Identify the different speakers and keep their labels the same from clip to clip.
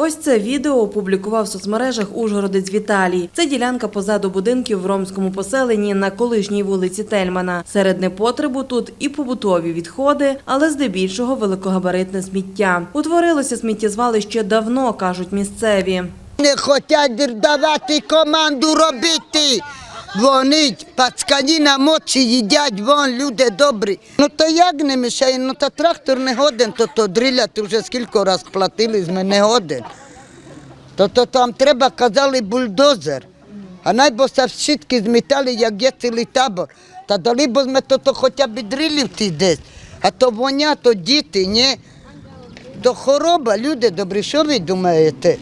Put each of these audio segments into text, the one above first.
Speaker 1: Ось це відео опублікував в соцмережах Ужгородець Віталій. Це ділянка позаду будинків в ромському поселенні на колишній вулиці Тельмана. Серед непотребу тут і побутові відходи, але здебільшого великогабаритне сміття. Утворилося сміттєзвалище давно, кажуть місцеві.
Speaker 2: Не хочуть давати команду робити. Вони пацкані на мочі їдять, вон люди добрі. Ну то як не мішає? Ну та трактор не годен, то то дриляти вже скільки раз платили з мене годен. То то там треба, казали, бульдозер. А найбо щітки змітали, як є цілий табор. Та дали бо ми то, то хоча б дрилів ті десь. А то воня, то діти, ні. То хороба, люди добрі, що ви думаєте?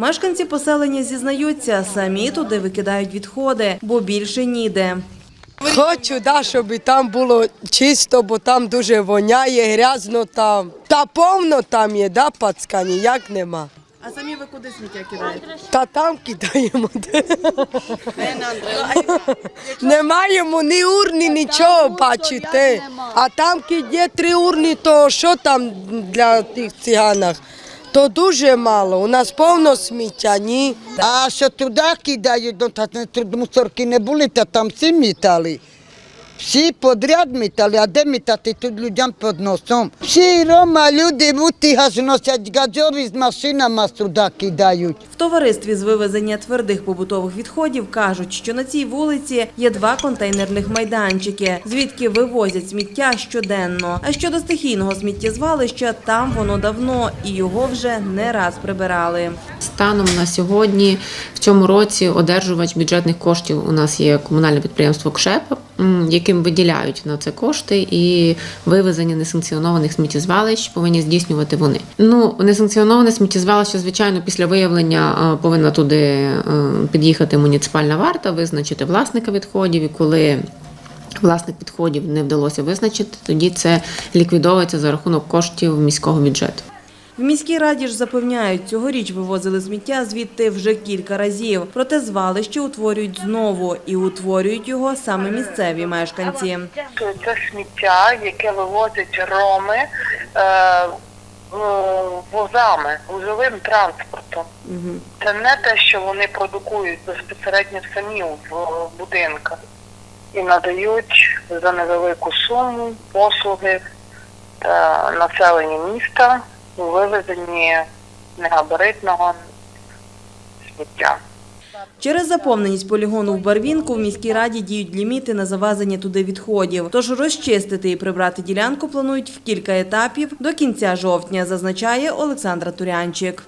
Speaker 1: Мешканці поселення зізнаються, самі туди викидають відходи, бо більше ніде.
Speaker 3: Хочу, да, щоб і там було чисто, бо там дуже воняє, грязно там. Та повно там є, да, пацкані, як нема.
Speaker 1: А самі ви куди сміття кидаєте?
Speaker 3: Та там кидаємо. Не маємо ні урни, нічого бачите. А там є три урни, то що там для тих циганах? То дуже мало. У нас повно сміття, ні.
Speaker 2: А що туди кидають, ну та не тут мусорки не були, та там всі мітали. Всі подряд мітали, а де мітати тут людям під носом. Всі Рома, люди бути аж носять газові з машинами сюди кидають.
Speaker 1: В товаристві з вивезення твердих побутових відходів кажуть, що на цій вулиці є два контейнерних майданчики, звідки вивозять сміття щоденно. А щодо стихійного сміттєзвалища, там воно давно і його вже не раз прибирали.
Speaker 4: Станом на сьогодні в цьому році одержувач бюджетних коштів у нас є комунальне підприємство КШЕП, м, яким виділяють на це кошти, і вивезення несанкціонованих сміттєзвалищ повинні здійснювати вони. Ну, несанкціоноване сміттєзвалище, звичайно, після виявлення е, повинна туди е, під'їхати муніципальна варта, визначити власника відходів, і коли власник відходів не вдалося визначити, тоді це ліквідовується за рахунок коштів міського бюджету.
Speaker 1: В міській раді ж запевняють, цьогоріч вивозили сміття звідти вже кілька разів. Проте звалище утворюють знову і утворюють його саме місцеві мешканці.
Speaker 5: Це сміття, яке вивозять роми е, ну, возами, вузовим транспортом. Це не те, що вони продукують безпосередньо самі в будинках і надають за невелику суму послуги та населенню міста у вивезенні негабаритного сміття.
Speaker 1: Через заповненість полігону в Барвінку в міській раді діють ліміти на завезення туди відходів. Тож розчистити і прибрати ділянку планують в кілька етапів до кінця жовтня, зазначає Олександра Турянчик.